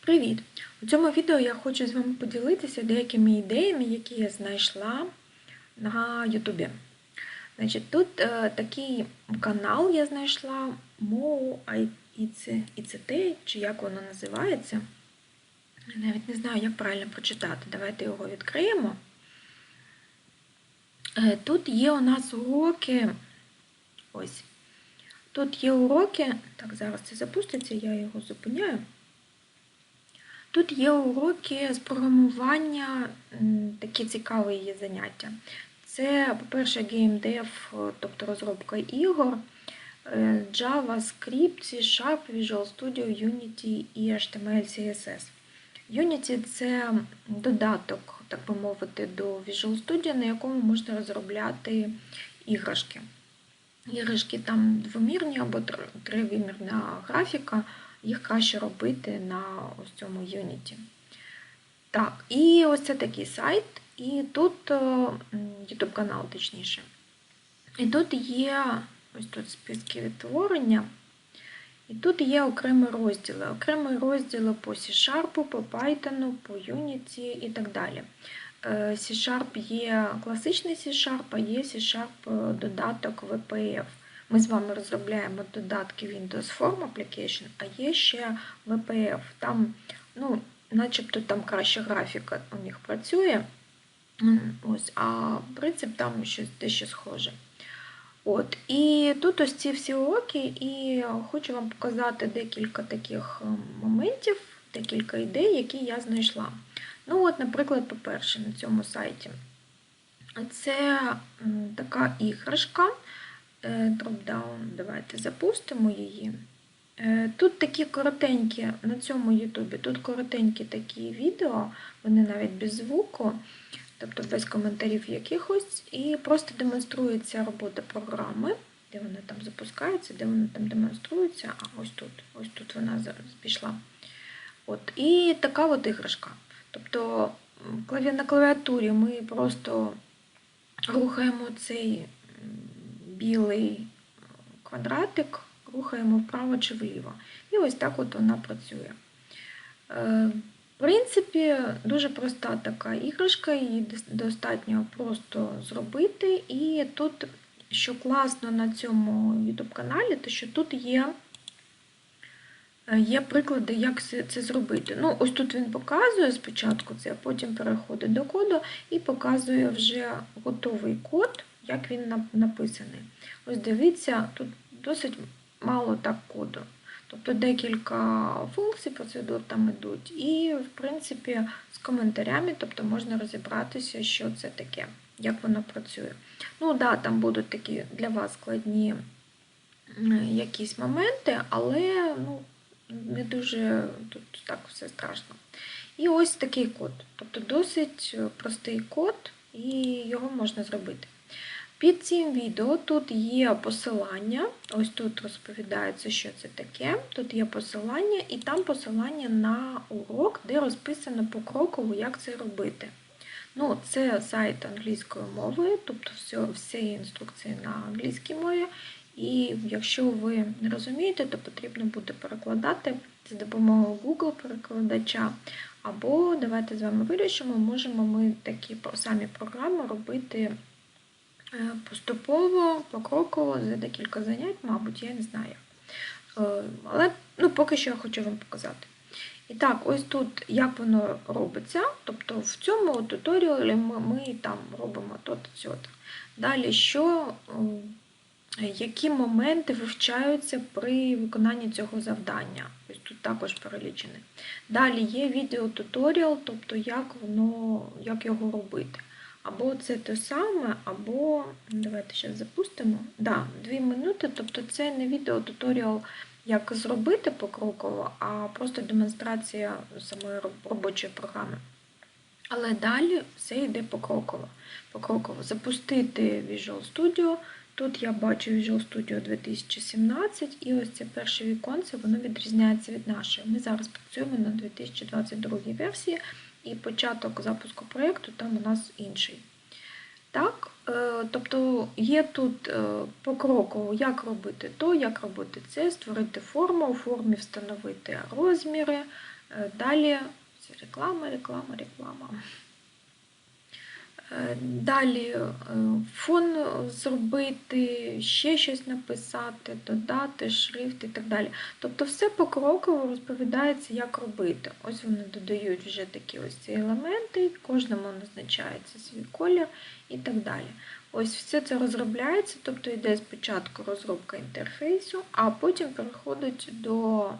Привіт! У цьому відео я хочу з вами поділитися деякими ідеями, які я знайшла на Ютубі. Значить, Тут е, такий канал я знайшла Mo ICT, чи як воно називається. Я навіть не знаю, як правильно прочитати. Давайте його відкриємо. Е, Тут є у нас уроки. Ось. Тут є уроки. Так, зараз це запуститься, я його зупиняю. Тут є уроки з програмування, такі цікаві є заняття. Це, по-перше, геймдев, тобто розробка ігор, е, JavaScript, C-Sharp, Visual Studio, Unity і HTML, CSS. Unity це додаток, так би мовити, до Visual Studio, на якому можна розробляти іграшки. Іграшки там двомірні або тривимірна графіка їх краще робити на ось цьому Unity. Так, і ось це такий сайт, і тут е, YouTube канал, точніше. І тут є ось тут списки відтворення. І тут є окремі розділи. Окремі розділи по C-Sharp, по Python, по Unity і так далі. Е, C-Sharp є класичний C-Sharp, а є C-Sharp додаток WPF. Ми з вами розробляємо додатки Windows Form Application, а є ще WPF. Там, ну, начебто там краща графіка у них працює. Ось, А принцип там щось дещо схоже. От, І тут ось ці всі уроки, і хочу вам показати декілька таких ем, моментів, декілька ідей, які я знайшла. Ну, от, Наприклад, по-перше, на цьому сайті. Це така іграшка. Е, дропдаун. Давайте запустимо її. Е, тут такі коротенькі, на цьому Ютубі, тут коротенькі такі відео, вони навіть без звуку, тобто без коментарів якихось, і просто демонструється робота програми, де вона там запускається, де вона там демонструється. А ось тут ось тут вона зараз пішла. От, І така от іграшка. Тобто на клавіатурі ми просто рухаємо цей білий квадратик, рухаємо вправо чи вліво. І ось так от вона працює. Е, в принципі, дуже проста така іграшка, її достатньо просто зробити. І тут, що класно на цьому YouTube каналі, то що тут є е, є приклади, як це зробити. Ну, Ось тут він показує спочатку це, а потім переходить до коду і показує вже готовий код як він написаний. Ось дивіться, тут досить мало так коду. Тобто декілька функцій, процедур там йдуть, і, в принципі, з коментарями тобто можна розібратися, що це таке, як воно працює. Ну, да, там будуть такі для вас складні якісь моменти, але ну, не дуже тут так все страшно. І ось такий код. Тобто досить простий код, і його можна зробити. Під цим відео тут є посилання, ось тут розповідається, що це таке. Тут є посилання, і там посилання на урок, де розписано покроково, як це робити. Ну, Це сайт англійською мовою, тобто все, всі інструкції на англійській мові. І якщо ви не розумієте, то потрібно буде перекладати з допомогою Google-перекладача. Або давайте з вами вирішимо, можемо ми такі самі програми робити. Е, поступово, покроково, за декілька занять, мабуть, я не знаю. Е, але ну, поки що я хочу вам показати. І так, ось тут як воно робиться. Тобто в цьому туторіалі ми, ми там робимо то-то. Далі, що, які моменти вивчаються при виконанні цього завдання. Ось тут також перелічені. Далі є відеотуторіал, тобто як воно, як його робити. Або це те саме, або, давайте зараз запустимо. Да, 2 минути, тобто це не відео туторіал, як зробити покроково, а просто демонстрація самої робочої програми. Але далі все йде покроково. покроково. Запустити Visual Studio. Тут я бачу Visual Studio 2017, і ось це перше віконце, воно відрізняється від нашої. Ми зараз працюємо на 2022 версії. І початок запуску проєкту там у нас інший. Так, е, тобто є тут е, покроково, як робити то, як робити це, створити форму, у формі встановити розміри. Е, Далі це реклама, реклама, реклама. Е, Далі е, фон зробити, ще щось написати, додати, шрифт і так далі. Тобто все покроково розповідається, як робити. Ось вони додають вже такі ось ці елементи, кожному назначається свій колір і так далі. Ось все це розробляється, тобто йде спочатку розробка інтерфейсу, а потім переходить до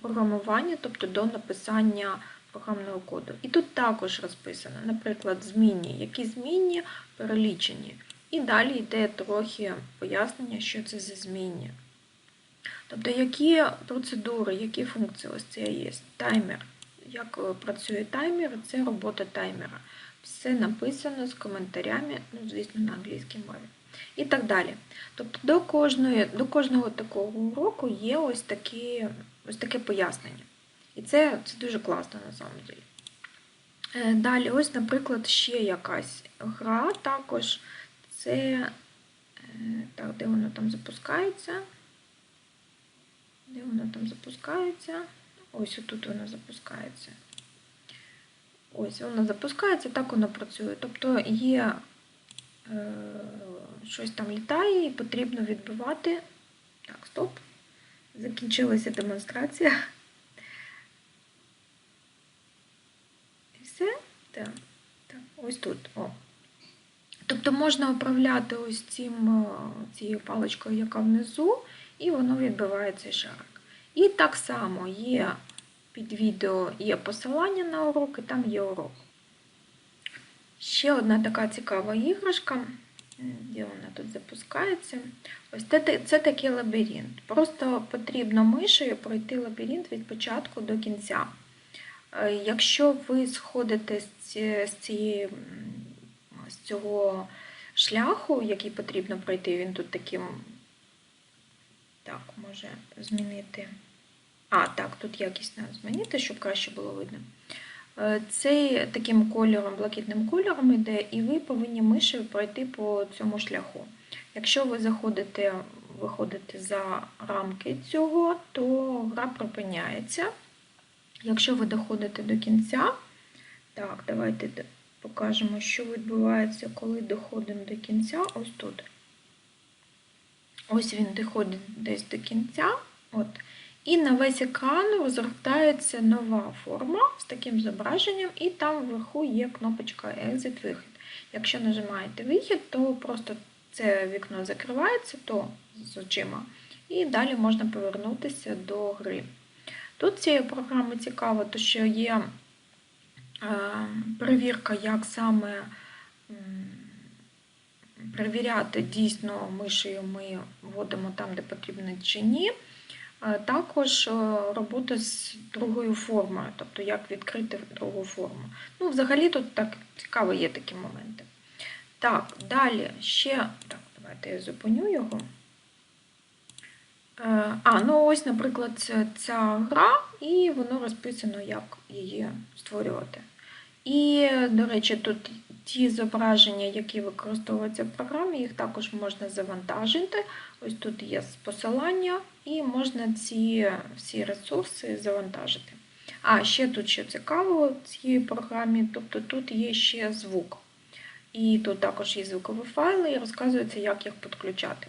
програмування, тобто до написання програмного коду. І тут також розписано, наприклад, змінні, які змінні перелічені. І далі йде трохи пояснення, що це за змінні. Тобто, які процедури, які функції ось це є. Таймер. Як е, працює таймер, це робота таймера. Все написано з коментарями, ну, звісно, на англійській мові. І так далі. Тобто до кожної, до кожного такого уроку є ось, такі, ось таке пояснення. І це, це дуже класно на самом деле. Е, Далі, ось, наприклад, ще якась гра також. Це, е, так, де воно там запускається? Де воно там запускається? Ось отут воно запускається. Ось воно запускається, так воно працює. Тобто є е, щось там літає і потрібно відбивати. Так, стоп. Закінчилася демонстрація. І Ось тут. О. Тобто можна управляти ось цим, цією паличкою, яка внизу, і воно відбиває цей шарик. І так само є під відео є посилання на урок, і там є урок. Ще одна така цікава іграшка, де вона тут запускається. Ось це, це такий лабіринт. Просто потрібно мишею пройти лабіринт від початку до кінця. Якщо ви сходите з цієї, з цього шляху, який потрібно пройти, він тут таким, так, може змінити. А, так, тут треба змінити, щоб краще було видно. Цей таким кольором, блакитним кольором йде, і ви повинні мишею пройти по цьому шляху. Якщо ви заходите, виходите за рамки цього, то гра припиняється. Якщо ви доходите до кінця, так, давайте покажемо, що відбувається, коли доходимо до кінця. Ось тут. Ось він доходить десь до кінця. От. І на весь екран розгортається нова форма з таким зображенням, і там вверху є кнопочка Exit-вихід. Якщо нажимаєте вихід, то просто це вікно закривається то з очима, і далі можна повернутися до гри. Тут цієї програми цікаво, то що є перевірка, як саме перевіряти, дійсно мишею ми вводимо там, де потрібно чи ні. Також робота з другою формою, тобто як відкрити другу форму. Ну, взагалі тут так цікаво є такі моменти. Так, далі ще, так, давайте я зупиню його. А, ну ось, наприклад, ця гра, і воно розписано, як її створювати. І, до речі, тут ті зображення, які використовуються в програмі, їх також можна завантажити. Ось тут є посилання, і можна ці всі ресурси завантажити. А, ще тут що цікаво в цій програмі, тобто тут є ще звук. І тут також є звукові файли, і розказується, як їх підключати.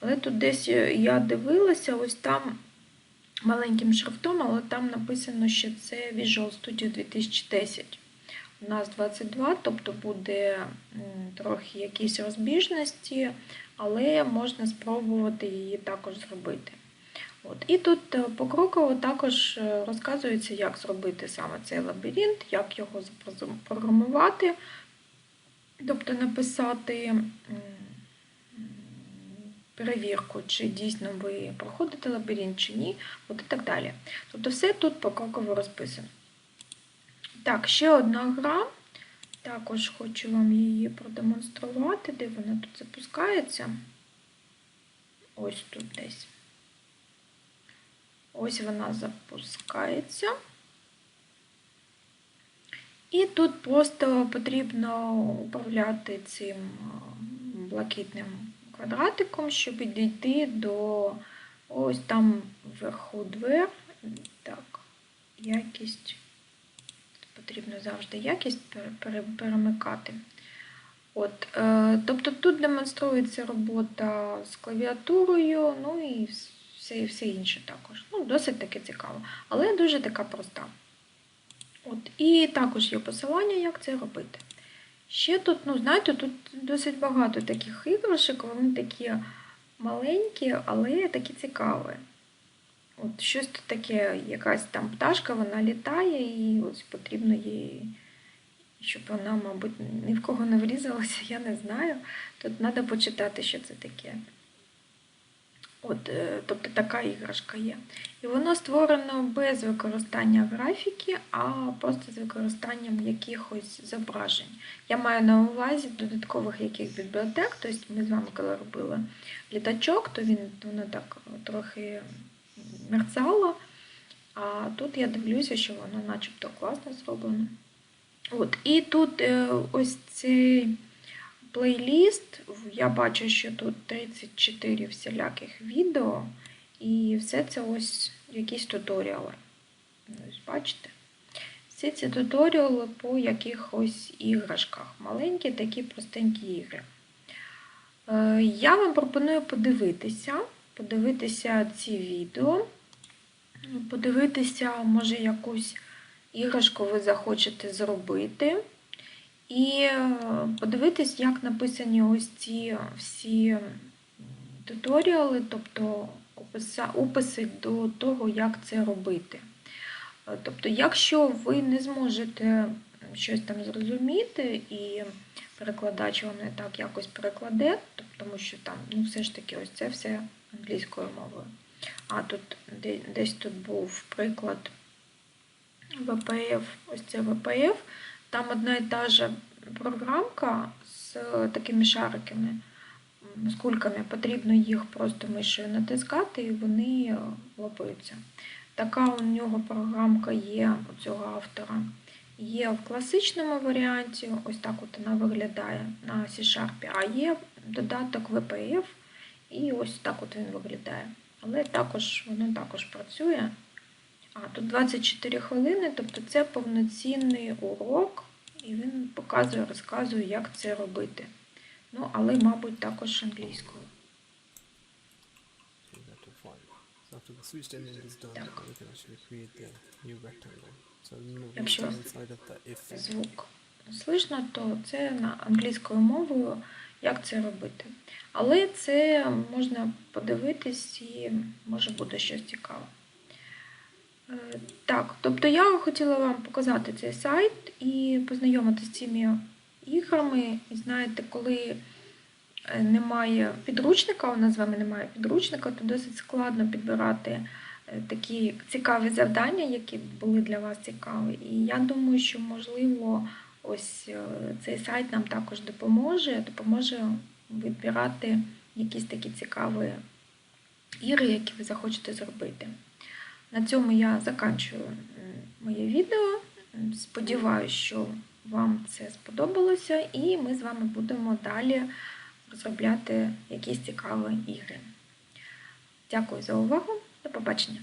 Але тут десь я дивилася, ось там маленьким шрифтом, але там написано, що це Visual Studio 2010. У нас 22, тобто буде трохи якісь розбіжності, але можна спробувати її також зробити. От. І тут покроково також розказується, як зробити саме цей лабіринт, як його запрограмувати, тобто написати перевірку, чи дійсно ви проходите лабіринт, чи ні, от і так далі. Тобто все тут покроково розписано. Так, ще одна гра. Також хочу вам її продемонструвати, де вона тут запускається. Ось тут десь. Ось вона запускається. І тут просто потрібно управляти цим блакитним квадратиком, щоб дійти до ось там вверху двер. Так, якість. Потрібно завжди якість пере- пере- перемикати. От, е, тобто тут демонструється робота з клавіатурою, ну і все, все інше також. Ну, досить таки цікаво, але дуже така проста. От, і також є посилання, як це робити. Ще тут, ну, знаєте, тут досить багато таких іграшок, вони такі маленькі, але такі цікаві. От щось тут таке, якась там пташка, вона літає, і ось потрібно їй, щоб вона, мабуть, ні в кого не врізалася, я не знаю. Тут треба почитати, що це таке. От, е, тобто така іграшка є. І воно створено без використання графіки, а просто з використанням якихось зображень. Я маю на увазі додаткових яких бібліотек. Тобто ми з вами, коли робили літачок, то він воно так трохи мерцало. А тут я дивлюся, що воно начебто класно зроблено. От, і тут е, ось цей плейліст. Я бачу, що тут 34 всіляких відео, і все це ось якісь туторіали. Ось бачите? Всі ці туторіали по якихось іграшках. Маленькі такі простенькі ігри. Е, Я вам пропоную подивитися, подивитися ці відео, подивитися, може, якусь іграшку ви захочете зробити. І е, подивитись, як написані ось ці всі туторіали, тобто описи до того, як це робити. Е, Тобто, якщо ви не зможете щось там зрозуміти, і перекладач вам не так якось перекладе, тому що там ну, все ж таки ось це все англійською мовою. А тут десь тут був приклад VPF, ось це VPF. Там одна і та же програмка з такими шариками, з кульками. Потрібно їх просто мишею натискати, і вони е, лопаються. Така у нього програмка є у цього автора. Є в класичному варіанті, ось так от вона виглядає на C-Sharp, а є додаток VPF, і ось так от він виглядає. Але також воно також працює. А, тут 24 хвилини, тобто це повноцінний урок, і він показує, розказує, як це робити. Ну, але, мабуть, також англійською. Якщо звук слышно, то це на англійською мовою, як це робити. Але це можна подивитись і може буде щось цікаве. Е, Так, тобто я хотіла вам показати цей сайт і познайомитися з цими іграми. І знаєте, коли е, немає підручника, у нас з вами немає підручника, то досить складно підбирати е, такі цікаві завдання, які були для вас цікаві. І я думаю, що можливо ось цей сайт нам також допоможе, допоможе відбирати якісь такі цікаві ігри, які ви захочете зробити. На цьому я заканчую моє відео. Сподіваюсь, що вам це сподобалося, і ми з вами будемо далі розробляти якісь цікаві ігри. Дякую за увагу. До побачення!